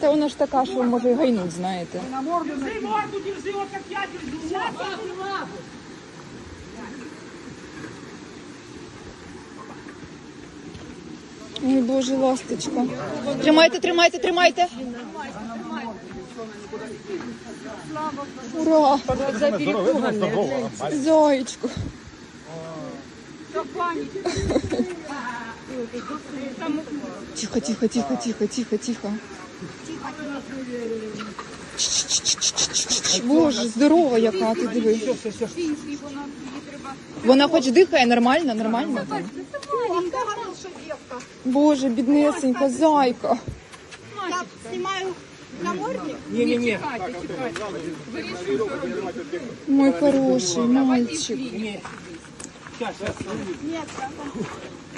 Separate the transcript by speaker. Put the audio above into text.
Speaker 1: Та вона ж така, що може гайнуть, знаєте. Ой, Боже, ласточка. Тримайте, тримайте, тримайте. Ура! Зайчку. Тихо, тихо, тихо, тихо, тихо, тихо. Боже, здорова яка ти диви. Вона хоч дихає нормально, нормально. Боже, біднесенька, зайка.
Speaker 2: Я снимаю намордник.
Speaker 1: Мой хороший мальчик.
Speaker 2: Нет,